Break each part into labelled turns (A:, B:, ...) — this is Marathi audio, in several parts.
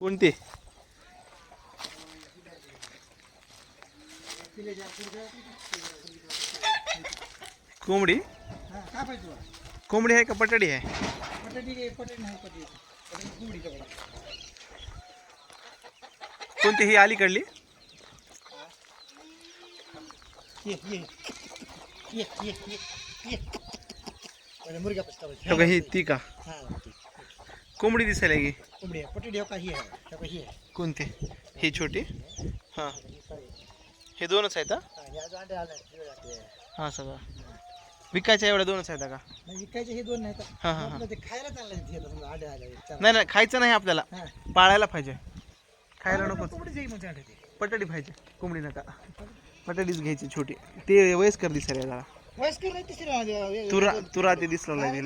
A: कोणती? कोंबडी? कोंबडी आहे का पटाडी आहे? कोणती ही
B: ये ये ये ये
A: कोंबडी दिसायला की
B: कोंबडी आहे. ही आहे. ही आहे.
A: कोणती? ही छोटी? हां.
B: ही
A: दोनच आहेत हा?
B: हा, अंडे आले
A: सगळं. विकायच्या एवढ्या दोनच आहेत का?
B: नाही, विकायचे हे दोन नाही तर
A: हा, हा, हा.
B: आपलं ते खायला आले चार.
A: नाही नाही खायचं नाही आपल्याला.
B: हा.
A: पाळायला पाहिजे. खायला नको
B: कोंबडीच आहे म्हणजे अंडे ते?
A: पटडी पाहिजे. कोंबडी नका. पटडीच घ्यायची छोटी. ते वयस्कर दिसायला जरा
B: वयस्कर नाही तिसरी अंडे.
A: तुरा तुरा ते दिसलं नाही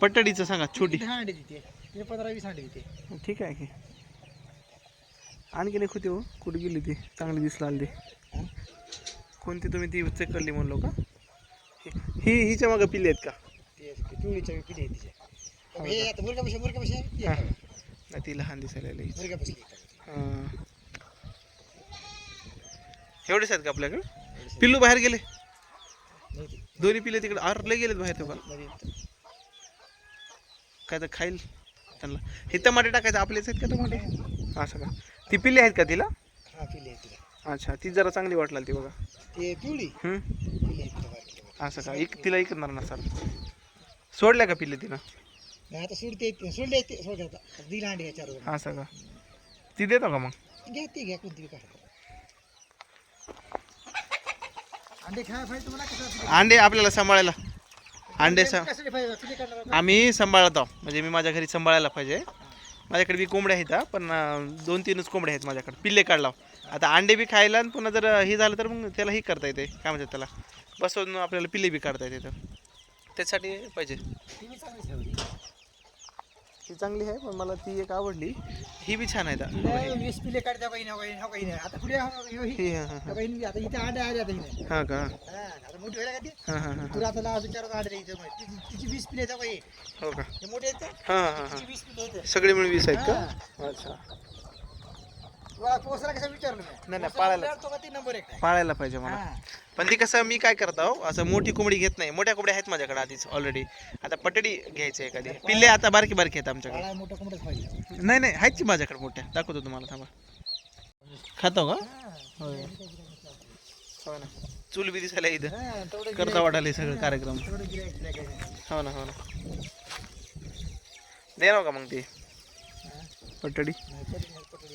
A: पटडीचं सांगा छोटी.
B: दहा अंडे देते. ते पंधरा वीस अंडे देते.
A: ठीक आहे की आणखी एक होती हो कुठे गेली ती? चांगली दिसला आली ती? कोणती तुम्ही ती चेकरली म्हणलो का? ही ही- हिच्या मागं पिल्ले आहेत का?
B: ते पिवळीच्या पिढी आहे तिच्या. हे आता मुर्गा मुर्गा?
A: हा. नाही ती लहान दिसायला लागली
B: मुर्गा बसली
A: हां. एवढेच आहेत का आपल्याकडे? पिल्लू बाहेर गेले. दोन्ही पिल्ले तिकडे आर लय गेलेत बाहेर तेव्हा.
B: मध्ये
A: काय तर खाईल त्यांना. हे टमाटे टाकायचं आपलेच आहेत का टमाटे? असं का ती पिल्ले आहेत का तिला?
B: हा पिल्ली आहे तिला
A: अच्छा ती जरा चांगली वाटला ती बघा.
B: ते पिवळी?
A: हम्म?
B: पिल्ली आहे तिला बारकी तेवढी.
A: असं का? इक तिला इकणार ना सर. सोडल्या का पिल्ले तिनं?
B: नाही आता सोडते ते सोडले दिल घ्या चार जण
A: असं का? ती देतो का मग?
B: घ्या ते घ्या कोणती अंडे तुम्हाला कसं
A: अंडे आपल्याला सांभाळायला. अंडे सा? आम्ही सांभाळतो. म्हणजे मी माझ्या घरी सांभाळायला पाहिजे. माझ्याकडे बी कोंबड्या आहेत पण दोन तीनच कोंबड्या आहेत माझ्याकडे. पिल्ले काढला. आता अंडे बी खायला आणि पुन्हा जर हे झालं तर मग त्याला ही करता येते. काय म्हणतात त्याला? बसवून आपल्याला पिल्ले बी काढता येते तर त्यासाठी पाहिजे
B: ती बी चांगलीच आहे होती.
A: ही चांगली आहे पण मला ती एक आवडली. ही बी छान आहे
B: वीस काढता काही नाही काही नाही काही नाही. आता पुढे काही नाही. आता इथे आले आता हिने
A: हां का?
B: आता मोठी व्हायला का ती तुला आता लावा इथे. तिची- वीस आहेत काही.
A: हो का?
B: मोठे?
A: हां हां
B: वीस
A: सगळे मिळून वीस आहेत का. अच्छा.
B: कसं विचारलं
A: नाही,
B: पोसला
A: पाळायला.
B: नंबर एक आहे
A: पाळायला पाहिजे मला
B: हा.
A: पण ती कसं मी काय करतो असं मोठी कोंबडी घेत नाही. मोठ्या कोंबड्या आहेत माझ्याकडे आधीच ऑलरेडी आता पटडी घ्यायची आहे एखादी पिल्ले आता बारकी बारकी आहेत आमच्याकडे.
B: पाळा मोठा कोंबडाच पाहिजे.
A: नाही नाही आहेत की माझ्याकडे मोठ्या? दाखवतो तुम्हाला थांबा. खातो का?
B: हा.
A: होय. हो ना. चूल बी दिसायला इथं.
B: हा, तेवढं
A: करता वाटायला सगळं कार्यक्रम.
B: तेवढं गिऱ्हाईक नाही काही. नाही.
A: हो ना हो ना. देणार का मग ते?
B: हा.
A: पटडी?
B: नाही, नाही,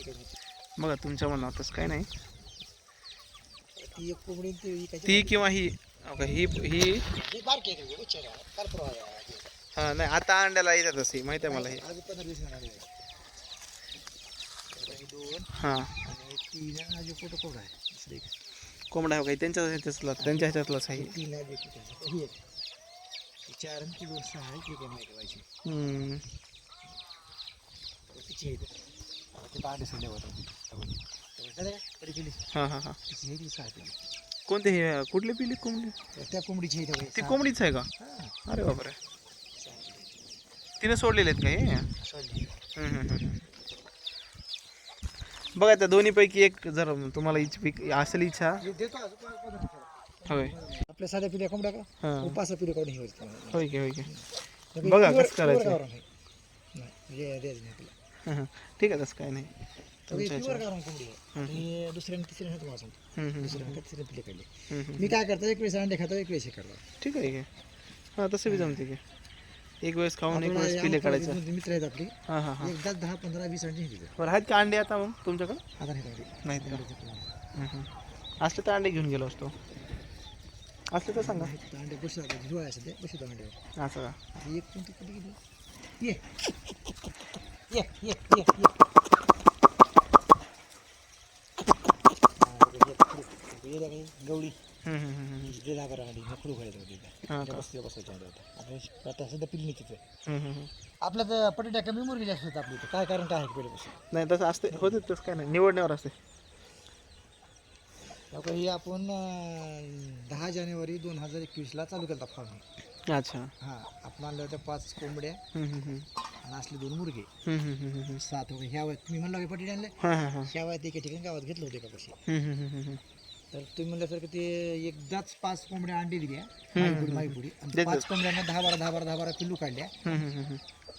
B: काही नाही.
A: बघा तुमच्या मनात तसं काय नाही
B: ती एक कोंबडी आणि ती
A: किंवा ही हो ही ही
B: ही बारकी आहे ती, उच्च आहे. काल परवा आहे.
A: हा नाही आता अंड्याला येतात असे माहिती आहे मला हे
B: आज पंधरा वीस जण आले. आता हे दोन
A: हां
B: आणि तीन आणि अजून कुठं कोण आहे दुसरं एक.
A: कोंबडा हो काही त्यांच्या ह्याच्यातला त्यांच्या ह्याच्यातलाच आहे
B: तीन आहे एक इथे. ही एक. ही चार आणि ती दोन सहा आहे ती
A: हम्म.
B: तिची आहे
A: हां हां हां. कोणते हे कुठले पिली कोंबडी?
B: त्या कोंबडीची.
A: ती. कोंबडीच आहे का? अरे बापरे. तिने सोडलेले आहेत का हे. बघा त्या दोन्हीपैकी एक जर तुम्हाला इच पिक असेल इच्छा. होय.
B: आपल्या साध्या पिढ्या कोंबड्या का? उपास पिढी काढून हे होत
A: होय की होय की. बघा कसं करायचं. हं, हं. ठीक आहे तसं काय नाही. तुमच्या
B: प्युअर
A: ह्याच्यावर.
B: गावरान कोंबडी आहे. आणि दुसऱ्या आणि तिसऱ्या तुम्हाला सांगतो
A: हम्म, हम्म,
B: दुसऱ्या आणि तिसऱ्या पिढी काढली
A: हम्म, हम्म.
B: मी काय करतो एक वेळेस अंडे खातो एक वेळेस हे करतो.
A: ठीक आहे की हां तसं बी जमते की. एक वेळेस खाऊन एक
B: आपल्याला
A: वेळेस पिले काढायचं.
B: मित्र आहेत आपली.
A: हां हां हां.
B: एकदा दहा पंधरा वीस अंडे
A: बरं आहेत का अंडे आता मग तुमच्याकडे?
B: आता नाही.
A: हम्म. असले तर अंडे घेऊन गेलो असतो. असले तर सांगा.
B: तिथं अंडे बसू आहे सध्या बसू आता अंडे.
A: असं का?
B: आता एक कोणती कुठे गेली ये. ये गवळी. जे जागा राहिली होती बसल्या होता आता सध्या. आपल्या तर पटेट्या कमी मुरगी जास्त होतं आपली. काय कारण काय आहे
A: नाही तसं असते होते तसं काय नाही निवडण्यावर असते
B: ही आपण दहा जानेवारी दोन हजार एकवीसला चालू केला फार्म
A: अच्छा
B: हा आपण आणल्या होत्या पाच कोंबड्या. आणि असले दोन मुर्गे. सात वगैरे. ह्या वयात तुम्ही म्हणलं पटी आणले ह्या वयात एका ठिकाणी गावात घेतलं होते का कशी. तर तुम्ही म्हणल्यासारखं ते एकदाच पाच कोंबड्या अंडी दिल्या माईपुडी आणि. पाच कोंबड्यांना दहा बारा दहा बारा दहा बारा पिल्लू काढल्या.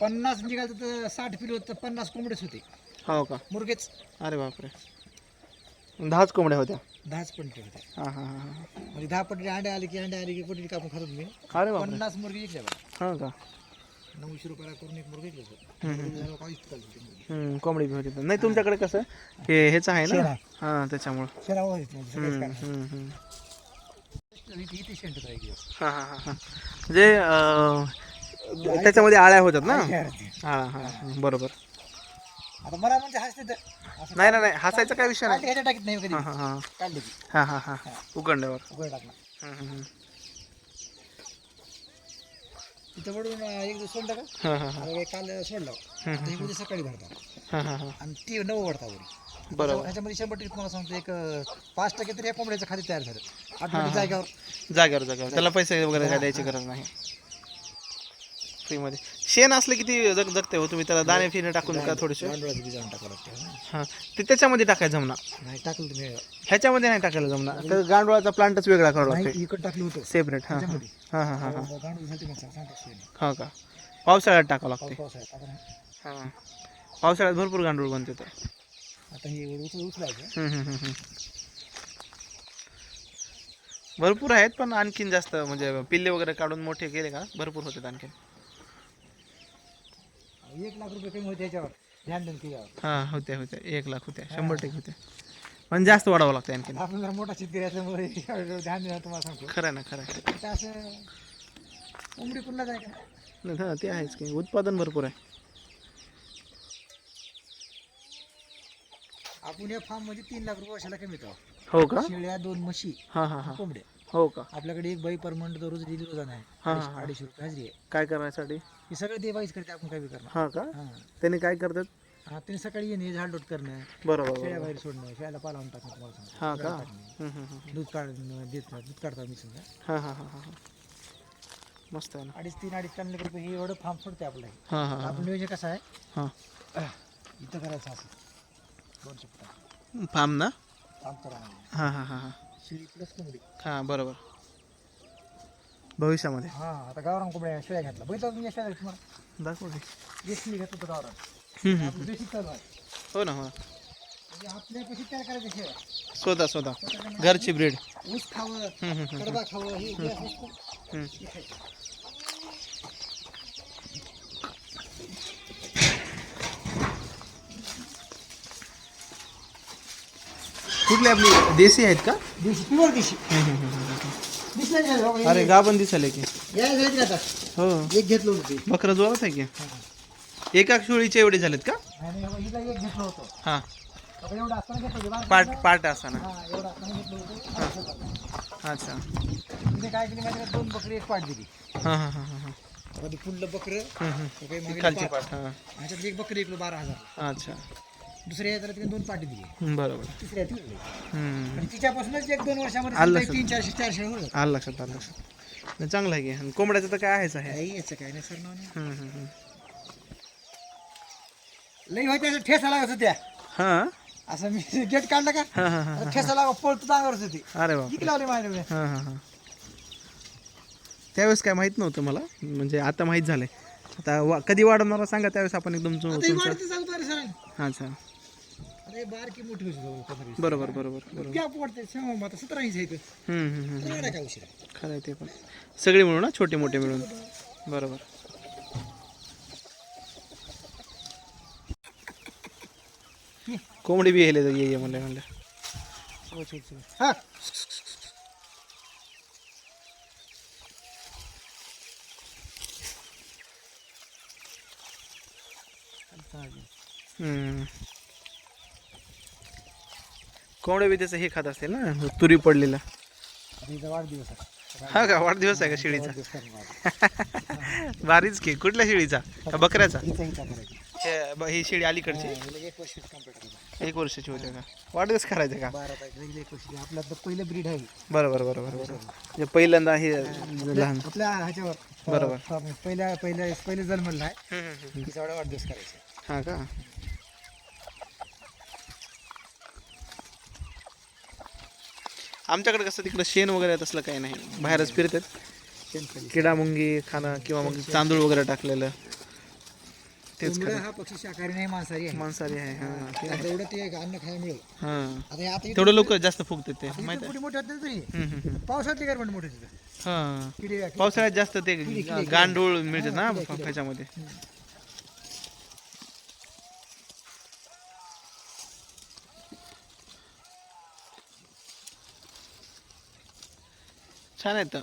B: पन्नास निघालं तर साठ पिल्लू होतं तर पन्नास कोंबडेच होते.
A: हो का?
B: मुर्गेच.
A: अरे बापरे. दहाच कोंबड्या होत्या?
B: दहाच पट्टे होते
A: हां हां हां हां.
B: म्हणजे दहा पट्टे अंडे आले की अंडे आले की पट्टी कापून खातो
A: अरे बापरे.
B: पन्नास मुर्गे विकल्या
A: हां का?
B: नऊशे रुपयाला करून एक मुर्गे
A: हम्म, कोंबडी बी होती. नाही तुमच्याकडे कसं? हे हेच आहे ना? हां त्याच्यामुळं.
B: म्हणजे
A: हम्म, हम्म, हम्म. हां हां हां हां. म्हणजे अं, त्याच्यामध्ये आळ्या होतात ना? हां हां हां बरोबर.
B: आता मला म्हणजे हसते तर. असं
A: नाही नाही नाही हसायचा काय विषय
B: काढले
A: नाही
B: ह्याच्या टाकीत नाही कधी.
A: हां हां हां.
B: काढले. की
A: हां हां हां. उघडल्यावर
B: उघड टाकला
A: हम्म, हम्म, हम्म.
B: तिथं वडून एक दिवस सोडलं का?
A: हां हां हां.
B: हे काल सोडलं. आता हे. उद्या सकाळी भरतात.
A: हां हां हां.
B: आणि ती नऊ वडता वरी.
A: बरोबर.
B: ह्याच्यामध्ये शंभर टक्के तुम्हाला सांगतो एक अं, पाच टक्के तरी या कोंबड्याचं खाली तयार झालं. ऑटोमॅटिक जागेवर.
A: जागेवर जागेवर. त्याला पैसे वगैरे काय द्यायची गरज नाही. फ्रीमध्ये. शेण असलं किती जग जगते हो तुम्ही त्याला दाणे फिने टाकून का थोडेसे.
B: गांडुळाचं बी जाऊन टाकावं लागतं
A: हां. ते त्याच्यामध्ये टाकायचं जमणार.
B: नाही टाकलं तुम्ही
A: ह्याच्यामध्ये नाही टाकायला जमणार. तर गांडुळाचा प्लांटच वेगळा करावा
B: नाही
A: लागतो
B: इकडं टाकलं होतं.
A: सेपरेट हां हां.
B: त्याच्यामध्ये.
A: हां हां हां
B: मग सांगतो
A: का? पावसाळ्यात टाकावं लागते
B: पाऊस पावसाळ्यात आता नाही.
A: हां. पावसाळ्यात भरपूर गांडूळ बनते तर
B: आता हे उचल उचलायचं.
A: हम्म, हम्म, हम्म, हम्म. भरपूर आहेत पण आणखीन जास्त म्हणजे पिल्ले वगैरे काढून मोठे केले का? भरपूर होतात आणखीन.
B: एक लाख रुपये कमी होते याच्यावर ध्यान देऊन केल्यावर.
A: हां होत्या होत्या एक लाख होत्या शंभर टक्के होत्या पण जास्त वाढावं लागतं आणखीन.
B: आपण जर मोठा शेतकरी असल्यामुळे ध्यान देणार तुम्हाला सांगतो.
A: खरं आहे ना खरं आहे.
B: आता असं कोंबडी कुठला जाय का?
A: नाही, हां ते आहेच की. उत्पादन भरपूर आहे.
B: आपण या फार्ममध्ये तीन लाख रुपये वर्षाला कमी येतो.
A: हो का?
B: शेळ्या दोन म्हशी
A: हां हां हां.
B: कोंबड्या.
A: हो का?
B: आपल्याकडे एक बाई परमनंट दररोज डेली रोजान आहे.
A: हां,
B: अडीचशे-
A: हां.
B: अडीचशे रुपये हजरी आहे.
A: काय करण्यासाठी
B: हे सगळं ते बाईच करते आपण काय बी करणार
A: हां का?
B: हां.
A: त्यांनी काय करतात?
B: हा त्यांनी सकाळी येणे झाडलोट करणं
A: बरोबर
B: शेळ्या बाहेर सोडणं शेळ्याला पाला आणून टाकणं तुम्हाला सांगतो.
A: हां का?
B: शेळ्या टाकणे.
A: हम्म, हम्म, हम्म.
B: दूध काढ देत दूध काढता मी समजा
A: हां हां हां हां हां. मस्त आहे ना.
B: अडीच तीन अडीच तीन लाख रुपये हे एवढं फार्म सोडते आपलं. हे.
A: हां हां. हां
B: आपण नियोजन कसं आहे?
A: हां.
B: इथं करायचं असं. दोनशे फुटा
A: फार्म ना?
B: फार्म करा
A: हां हां हां हां.
B: शेळी प्लस कोंबडी.
A: हां बरोबर. भविष्यामध्ये.
B: हा आता गावरान कोंबड्या शेळ्या घातला बघितलं तुम्ही या शेळ्या तुम्हाला?
A: दाखव की.
B: देशी घेतलं होतं गावरान.
A: हम्म, हम्म.
B: आपलं देशी चालू आहे
A: हो ना हो.
B: म्हणजे आपल्या कशी तयार करायचं शेळ्या.
A: स्वतः स्वतः. घरची ब्रीड
B: ऊस खावं. कडबा खावं हे जे खायचं.
A: कुठली आपली देशी आहेत का?
B: देशी प्युअर देशी.
A: अरे गाभण दिसायला की.
B: या घ्यायचं आता
A: हो.
B: एक घेतलं होतं
A: बकरं जोरात आहे की? एका शिळीचे एवढे झालेत का?
B: एक घेतलं होतं.
A: हां.
B: आता एवढं असताना घेतलं हा एवढं घेतलं होतं.
A: अच्छा.
B: तिने काय केली माहिती का? दोन बकरी एक पाठ दिली.
A: हां हां हां हां हां.
B: फुललं बकरं
A: खालची
B: पाट.
A: पार्ट हां.
B: ह्याच्यात एक बकरी इकडं बारा हजार.
A: अच्छा.
B: दुसऱ्या ह्याच्याला तिने दोन पाठी दिली.
A: बरोबर.
B: तिसऱ्या
A: हम्म.
B: आणि तिच्यापासूनच एक दोन वर्षामध्ये
A: आलं
B: समजा एक तीन चारशे चारशे
A: आलं लक्षात आलं लक्षात. नाही, चांगलं आहे की. आणि कोंबड्याचं तर काय आहेच आहे.
B: काही याचं काय नाही सर नाव नाही.
A: हम्म, हम्म, हम्म.
B: लई होते असं ठेसा लागत होत्या.
A: हां?
B: असं मी गेट काढलं का?
A: हां हां हां
B: असं ठेसा लागत पळतो अंगावरच होती.
A: अरे बाप
B: लावली
A: हां हां हां. त्यावेळेस काय माहीत नव्हतं मला. म्हणजे आता माहीत झालंय. आता वा कधी वाढवणारा सांगा त्यावेळेस आपण एकदम
B: आता ही
A: तुमचं
B: वाढते सर
A: अच्छा.
B: आता बारकी मोठी होती जवळ पंधरा वीस.
A: बरोबर बरोबर बरोबर.
B: गॅप वाढते सांगा आता सतरा इंच आहे इथं.
A: हम्म, हम्म, हम्म.
B: तर एवढा काय उशीर.
A: खरं आहे ते पण. सगळे मिळून ना छोटे मोठे मिळून. बरोबर. कोंबडी बी हेले ये ये म्हणलं म्हणलं
B: हा.
A: हम्म. कोंबड्या बी त्याचं हे खात असतील ना तुरी पडलेला.
B: वाढदिवस
A: हा का? वाढदिवस आहे का शेळीचा. भारीच की कुठल्या शेळीचा? का बकऱ्याचा. हे शेळी अलीकडची?
B: एक
A: वर्षाची होते का? वाढदिवस करायचं का?
B: आपलं पहिलं ब्रीड आहे.
A: बरोबर बरोबर बरोबर. पहिल्यांदा हे लहान.
B: आपल्या ह्याच्यावर
A: बरोबर.
B: पहिल्या पहिल्या पहिले जन्मला आहे. वाढदिवस करायचा.
A: हा का? आमच्याकडे कसं तिकडं शेण वगैरे तसलं काही नाही. बाहेरच फिरतात. किडा मुंगी खाणं किंवा मग तांदूळ वगैरे टाकलेलं. तेच
B: हा पक्षी शाकाहारी नाही मांसाहारी आहे.
A: मांसाहारी आहे हा. ते
B: अन्न खायला मिळेल.
A: हा. तेवढं लोक जास्त फुगतात ते माहीत
B: मोठे होते तरी. पावसातली गारपण मोठे तिथं
A: हा. पावसाळ्यात जास्त ते गांडूळ मिळतात ना ह्याच्यामध्ये छान आहेत